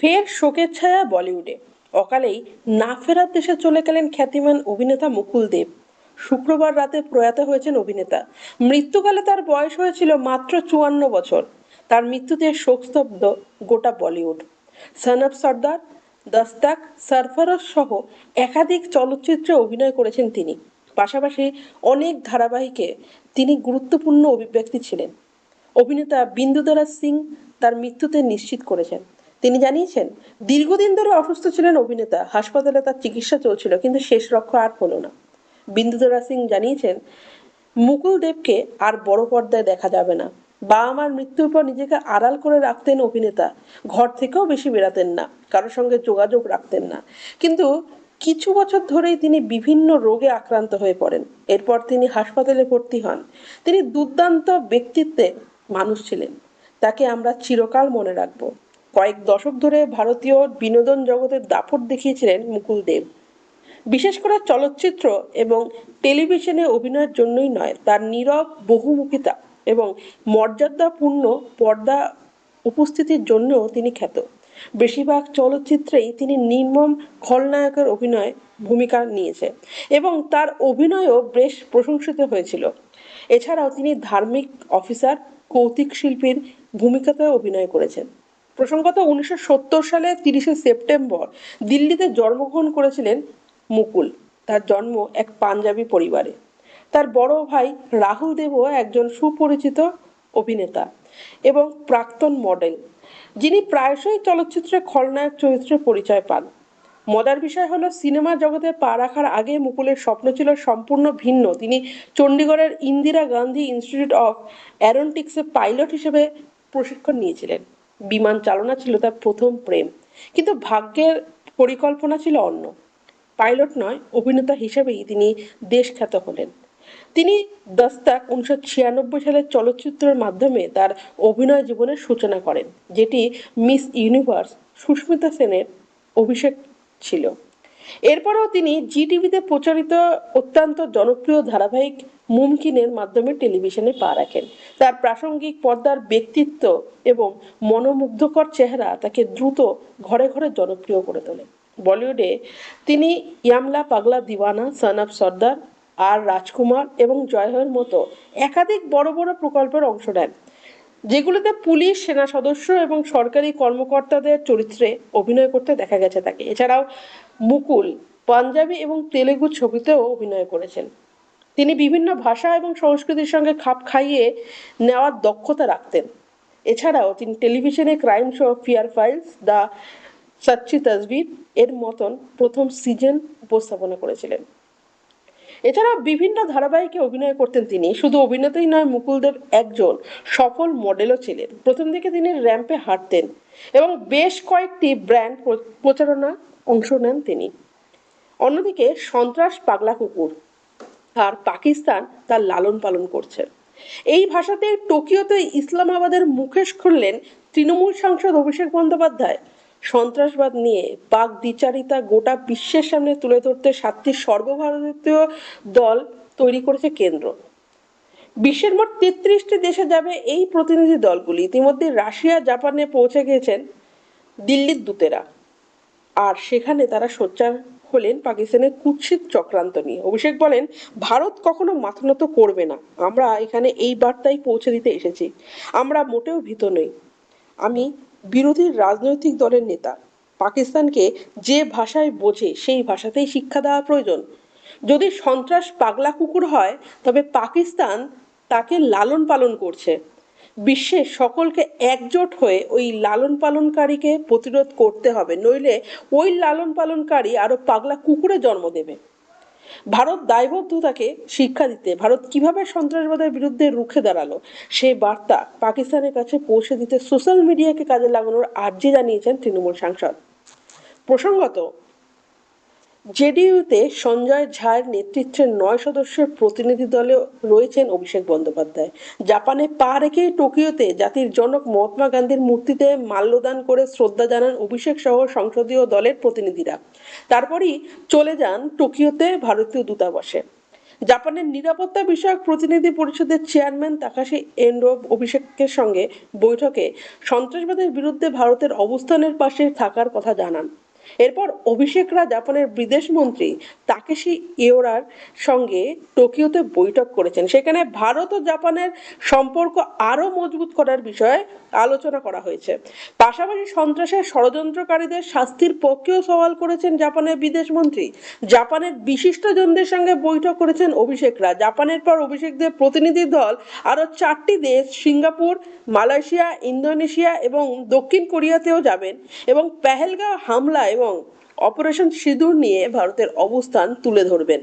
ফের শোকের ছায়া বলিউডে। অকালেই না ফেরার দেশে চলে গেলেন খ্যাতিমান অভিনেতা মুকুল দেব। শুক্রবার রাতে প্রয়াত হয়েছেন অভিনেতা। মৃত্যুকালে তার বয়স হয়েছিল মাত্র চুয়ান্ন বছর। তার মৃত্যুতে শোকস্তব্ধ গোটা বলিউড। সনব সর্দার, দস্তাক সরফরোশ সহ একাধিক চলচ্চিত্রে অভিনয় করেছেন তিনি। পাশাপাশি অনেক ধারাবাহিকে তিনি গুরুত্বপূর্ণ অভিব্যক্তি ছিলেন। অভিনেতা বিন্দুদারা সিং তার মৃত্যুতে নিশ্চিত করেছেন। তিনি জানিয়েছেন, দীর্ঘদিন ধরে অসুস্থ ছিলেন অভিনেতা, হাসপাতালে তার চিকিৎসা চলছিল, কিন্তু শেষ রক্ষা আর হলো না। বিন্দুদারা সিং জানিয়েছেন, মুকুল দেবকে আর বড় পর্দায় দেখা যাবে না। বাবা মার মৃত্যুর পর নিজেকে আড়াল করে রাখতেন অভিনেতা, ঘর থেকেও বেশি বেরাতেন না, কারোর সঙ্গে যোগাযোগ রাখতেন না। কিন্তু কিছু বছর ধরেই তিনি বিভিন্ন রোগে আক্রান্ত হয়ে পড়েন। এরপর তিনি হাসপাতালে ভর্তি হন। তিনি দুর্দান্ত ব্যক্তিত্বে মানুষ ছিলেন। তাকে আমরা চিরকাল মনে রাখব। কয়েক দশক ধরে ভারতীয় বিনোদন জগতের দাপট দেখিয়েছিলেন মুকুল দেব। বিশেষ করে চলচ্চিত্র এবং টেলিভিশনে অভিনয়ের জন্যই নয়, তার নীরব বহুমুখিতা এবং মর্যাদাপূর্ণ পর্দা উপস্থিতির জন্যও তিনি খ্যাত। বেশিরভাগ চলচ্চিত্রেই তিনি নির্মম খলনায়কের অভিনয় ভূমিকা নিয়েছে এবং তার অভিনয়ও বেশ প্রশংসিত হয়েছিল। এছাড়াও তিনি ধার্মিক অফিসার কৌতুক শিল্পীর ভূমিকাতে অভিনয় করেছেন। প্রসঙ্গত উনিশশো সত্তর সালে তিরিশে সেপ্টেম্বর দিল্লিতে জন্মগ্রহণ করেছিলেন মুকুল। তার জন্ম এক পাঞ্জাবি পরিবারে। তার বড় ভাই রাহুল দেবও একজন সুপরিচিত অভিনেতা এবং প্রাক্তন মডেল, যিনি প্রায়শই চলচ্চিত্রে খলনায়ক চরিত্রে পরিচয় পান। মজার বিষয় হলো, সিনেমা জগতে পা রাখার আগে মুকুলের স্বপ্ন ছিল সম্পূর্ণ ভিন্ন। তিনি চণ্ডীগড়ের ইন্দিরা গান্ধী ইনস্টিটিউট অফ অ্যারোনটিক্সে পাইলট হিসেবে প্রশিক্ষণ নিয়েছিলেন। বিমান চালনা ছিল তার প্রথম প্রেম। কিন্তু ভাগ্যের পরিকল্পনা ছিল অন্য। পাইলট নয়, অভিনেতা হিসেবেই তিনি দেশখ্যাত হলেন। তিনি দস্তাক উনিশশো ছিয়ানব্বই সালের চলচ্চিত্রের মাধ্যমে তার অভিনয় জীবনের সূচনা করেন, যেটি মিস ইউনিভার্স সুস্মিতা সেনের অভিষেক ছিল। এরপরেও তিনি জি টিভিতে প্রচারিত অত্যন্ত জনপ্রিয় ধারাবাহিক মুমকিনের মাধ্যমে টেলিভিশনে পা রাখেন। তার প্রাসঙ্গিক পর্দার ব্যক্তিত্ব এবং মনোমুগ্ধকর চেহারা তাকে দ্রুত ঘরে ঘরে জনপ্রিয় করে তোলে। বলিউডে তিনি ইয়ামলা পাগলা দিওয়ানা, সন অফ সর্দার, আর রাজকুমার এবং জয়হর মতো একাধিক বড় বড় প্রকল্পের অংশ নেন। যেগুলোতে পুলিশ, সেনা সদস্য এবং সরকারি কর্মকর্তাদের চরিত্রে অভিনয় করতে দেখা গেছে তাকে। এছাড়াও মুকুল পাঞ্জাবি এবং তেলেগু ছবিতেও অভিনয় করেছেন। তিনি বিভিন্ন ভাষা এবং সংস্কৃতির সঙ্গে খাপ খাইয়ে নেওয়ার দক্ষতা রাখতেন। এছাড়াও তিনি টেলিভিশনে crime show fear files, the Sachchi Tasveer এর মতন প্রথম সিজন উপস্থাপনা করেছিলেন। এছাড়াও বিভিন্ন ধারাবাহিকে অভিনয় করতেন তিনি। শুধু অভিনেতাই নয় মুকুলদেব একজন সফল মডেলও ছিলেন। প্রথম দিকে তিনি র্যাম্পে হাঁটতেন এবং বেশ কয়েকটি ব্র্যান্ড প্রচারণা অংশ নেন তিনি। অন্যদিকে সন্ত্রাস, পাগলা কুকুর আর পাকিস্তান তার লালন পালন করছে। এই ভাষাতে টোকিওতে ইসলামাবাদের মুখেশ খুললেন তৃণমূল সাংসদ অভিষেক বন্দ্যোপাধ্যায়। সন্ত্রাসবাদ নিয়ে পাক দ্বিচারিতা গোটা বিশ্বের সামনে তুলে ধরতে সাতটি সর্বভারতীয় দল তৈরি করেছে কেন্দ্র। বিশ্বের মোট তেত্রিশটি দেশে যাবে এই প্রতিনিধি দলগুলি। ইতিমধ্যে রাশিয়া, জাপানে পৌঁছে গিয়েছেন দিল্লির দূতেরা। আর সেখানে তারা সোচ্চার হলেন পাকিস্তানের কুৎসিত চক্রান্ত নিয়ে। অভিষেক বলেন, ভারত কখনো মাথা নত করবে না। আমরা এখানে এই বার্তাই পৌঁছে দিতে এসেছি। আমরা মোটেও ভীত নই। আমি বিরোধী রাজনৈতিক দলের নেতা। পাকিস্তানকে যে ভাষায় বোঝে, সেই ভাষাতেই শিক্ষা দেওয়া প্রয়োজন। যদি সন্ত্রাস পাগলা কুকুর হয়, তবে পাকিস্তান তাকে লালন পালন করছে। বিশ্বের সকলকে একজোট হয়ে ওই লালন পালনকারীকে প্রতিরোধ করতে হবে, নইলে ওই লালন পালনকারী আরও পাগলা কুকুরে জন্ম দেবে। ভারত দায়বদ্ধতাকে শিক্ষা দিতে, ভারত কীভাবে সন্ত্রাসবাদের বিরুদ্ধে রুখে দাঁড়াল সেই বার্তা পাকিস্তানের কাছে পৌঁছে দিতে সোশ্যাল মিডিয়াকে কাজে লাগানোর আর্জি জানিয়েছেন তৃণমূল সাংসদ। প্রসঙ্গত জেডিইউতে সঞ্জয় ঝার নেতৃত্বে নয় সদস্যের প্রতিনিধি দলে রয়েছেন অভিষেক বন্দ্যোপাধ্যায়। জাপানে পা রেখে টোকিওতে জাতির জনক মহাত্মা গান্ধীর মূর্তিতে মাল্যদান করে শ্রদ্ধা জানান অভিষেক সহ সংসদীয় দলের প্রতিনিধিরা। তারপরই চলে যান টোকিওতে ভারতীয় দূতাবাসে। জাপানের নিরাপত্তা বিষয়ক প্রতিনিধি পরিষদের চেয়ারম্যান তাকাশি এন্ডো অভিষেকের সঙ্গে বৈঠকে সন্ত্রাসবাদের বিরুদ্ধে ভারতের অবস্থানের পাশে থাকার কথা জানান। এরপর অভিষেকরা জাপানের বিদেশ মন্ত্রী তাকেশি ইওরার সঙ্গে টোকিওতে বৈঠক করেছেন। সেখানে ভারত ও জাপানের সম্পর্ক আরও মজবুত করার বিষয়ে আলোচনা করা হয়েছে। পাশাপাশি সন্ত্রাসের ষড়যন্ত্রকারীদের শাস্তির পক্ষেও সওয়াল করেছেন জাপানের বিদেশ মন্ত্রী। জাপানের বিশিষ্টজনদের সঙ্গে বৈঠক করেছেন অভিষেকরা জাপানের পর অভিষেকদের প্রতিনিধি দল আরও চারটি দেশ, সিঙ্গাপুর, মালয়েশিয়া, ইন্দোনেশিয়া এবং দক্ষিণ কোরিয়াতেও যাবেন এবং পেহেলগাঁও হামলা এবং অপারেশন সিঁদুর নিয়ে ভারতের অবস্থান তুলে ধরবেন।